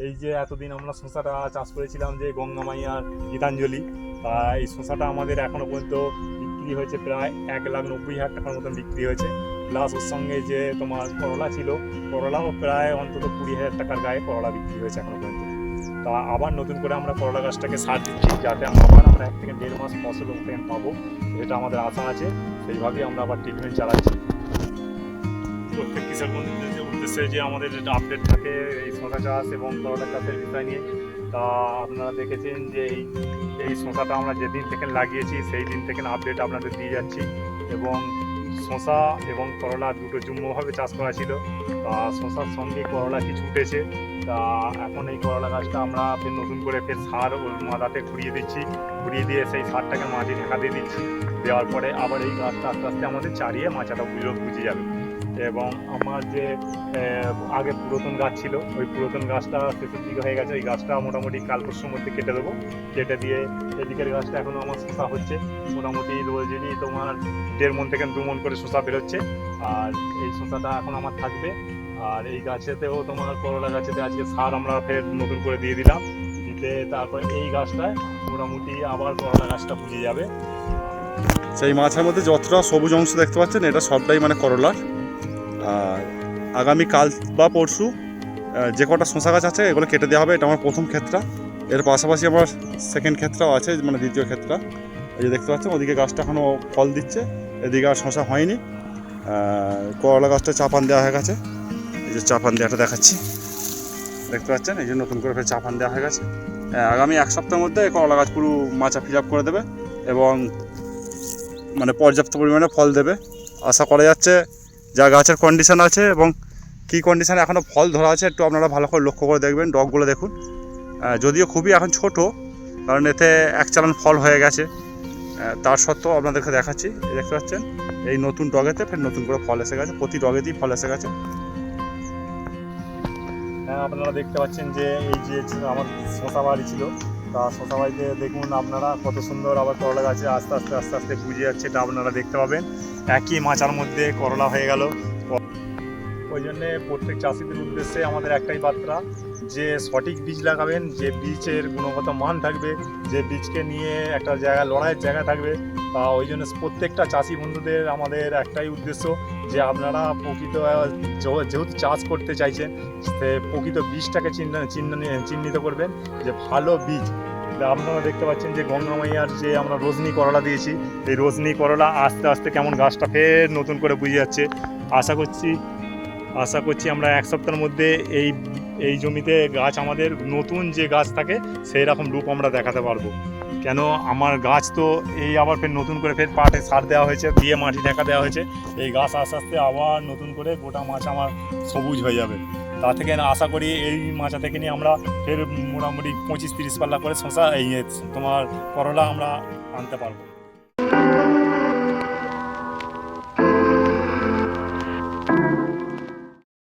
এই যে এতদিন আমরা শশাটা চাষ করেছিলাম যে গঙ্গা মাইয়ার গীতাঞ্জলি, তা এই শশাটা আমাদের এখনও পর্যন্ত বিক্রি হয়েছে প্রায় এক লাখ নব্বই হাজার টাকার মতন বিক্রি হয়েছে। প্লাস ওর সঙ্গে যে তোমার করলা ছিল, করলাও প্রায় অন্তত কুড়ি হাজার টাকার গায়ে করলা বিক্রি হয়েছে এখনও পর্যন্ত। তা আবার নতুন করে আমরা করলা গাছটাকে সার দিচ্ছি, যাতে আবার আমরা এক থেকে দেড় মাস ফসল ওখানে পাবো এটা আমাদের আশা আছে, সেইভাবেই আমরা আবার ট্রিটমেন্ট চালাচ্ছি। প্রত্যেক কৃষক বন্ধুদের উদ্দেশ্যে যে আমাদের আপডেট থাকে এই শশা চাষ এবং করলা চাষের বিষয় নিয়ে, তা আপনারা দেখেছেন যে এই এই শশাটা আমরা যেদিন থেকে লাগিয়েছি সেই দিন থেকে আপডেট আপনাদের দিয়ে যাচ্ছি এবং শশা এবং করলা দুটো যুগ্মভাবে চাষ করা ছিল। তা শশার সঙ্গে করলা কিছু উঠেছে। তা এখন এই করলা গাছটা আমরা ফের নতুন করে ফের সার মাদাতে ঘুরিয়ে দিচ্ছি। ঘুরিয়ে দিয়ে সেই সারটাকে মাটি ঢাকা দিয়ে দিচ্ছি। দেওয়ার পরে আবার এই গাছটা আস্তে আস্তে আমাদের চারিয়ে মাচাটা বুঝে বুঝে যাবে। এবং আমার যে আগে পুরাতন গাছ ছিল, ওই পুরাতন গাছটা শেষের দিকে হয়ে গেছে। ওই গাছটা মোটামুটি কাল পরশুর মধ্যে কেটে দেবো। কেটে দিয়ে এদিকের গাছটা এখনও আমার শসা হচ্ছে। মোটামুটি রোজেরই তোমার দেড় মন থেকে দু মন করে শসা বেরোচ্ছে। আর এই শসাটা এখন আমার থাকবে। আর এই গাছেতেও তোমার করলা গাছেতে আজকে সার আমরা ফের নতুন করে দিয়ে দিলাম। দিতে তারপরে এই গাছটায় মোটামুটি আবার করলা গাছটা বুঝে যাবে। সেই মাছের মধ্যে যতটা সবুজ অংশ দেখতে পাচ্ছেন, এটা সবটাই মানে করলার। আর আগামী কাল বা পরশু যে কটা শশা গাছ আছে, এগুলো কেটে দেওয়া হবে। এটা আমার প্রথম ক্ষেত্রা। এর পাশাপাশি আমার সেকেন্ড ক্ষেত্রাও আছে মানে দ্বিতীয় ক্ষেত্রা। এই যে দেখতে পাচ্ছেন, ওদিকে গাছটা এখনও ফল দিচ্ছে। এদিকে আর শশা হয়নি। করলা গাছটা চাপান দেওয়া হয়ে গেছে। এই যে চাপান দেওয়াটা দেখাচ্ছি। দেখতে পাচ্ছেন, এই যে নতুন করে ফের চাপান দেওয়া হয়ে গেছে। আগামী এক সপ্তাহের মধ্যে করলা গাছ পুরো মাচা ফিল করে দেবে এবং মানে পর্যাপ্ত পরিমাণে ফল দেবে। আশা করা যাচ্ছে যা গাছের কন্ডিশন আছে এবং কী কন্ডিশানে এখনও ফল ধরা আছে একটু আপনারা ভালো করে লক্ষ্য করে দেখবেন ডগগুলো দেখুন। যদিও খুবই এখন ছোট, কারণ এতে এক চালান ফল হয়ে গেছে। তার সত্ত্বেও আপনাদেরকে দেখাচ্ছি দেখতে পাচ্ছেন? এই নতুন ডগেতে ফের নতুন করে ফল এসে গেছে, প্রতি ডগেতেই ফল এসে গেছে। হ্যাঁ আপনারা দেখতে পাচ্ছেন যে এই যে আমার শশা বাড়ি ছিল। তা বাড়িতে দেখুন, আপনারা কত সুন্দর আবার করলা গাছে আস্তে আস্তে আস্তে আস্তে বুঝে যাচ্ছে এটা আপনারা দেখতে পাবেন। একই মাচার মধ্যে করলা হয়ে গেল। ওই জন্যে প্রত্যেক চাষিদের উদ্দেশ্যে আমাদের একটাই বার্তা, যে সঠিক বীজ লাগাবেন, যে বীজের গুণগত মান থাকবে, যে বীজকে নিয়ে একটা জায়গা লড়াইয়ের জায়গা থাকবে ওই জন্য প্রত্যেকটা চাষি বন্ধুদের আমাদের একটাই উদ্দেশ্য যে আপনারা প্রকৃত যেহেতু চাষ করতে চাইছেন, সে প্রকৃত বীজটাকে চিহ্ন চিহ্ন চিহ্নিত করবেন যে ভালো বীজ। আপনারা দেখতে পাচ্ছেন যে গঙ্গা মাইয়ার যে আমরা রজনী করলা দিয়েছি, এই রজনী করলা আস্তে আস্তে কেমন গাছটা ফের নতুন করে বুঝে যাচ্ছে। আশা করছি আশা করছি আমরা এক সপ্তাহের মধ্যে এই এই জমিতে গাছ আমাদের, নতুন যে গাছ থাকে সেই রকম রূপ আমরা দেখাতে পারব। কেন আমার গাছ তো এই আবার ফের নতুন করে ফের পাটে সার দেওয়া হয়েছে, দিয়ে মাটি ঢাকা দেওয়া হয়েছে। এই গাছ আস্তে আস্তে আবার নতুন করে গোটা মাছ আমার সবুজ হয়ে যাবে। তা থেকে আশা করি এই মাচা থেকে নিয়ে আমরা ফের মোটামুটি পঁচিশ তিরিশ পাল্লা করে শশা এই তোমার করলা আমরা আনতে পারব।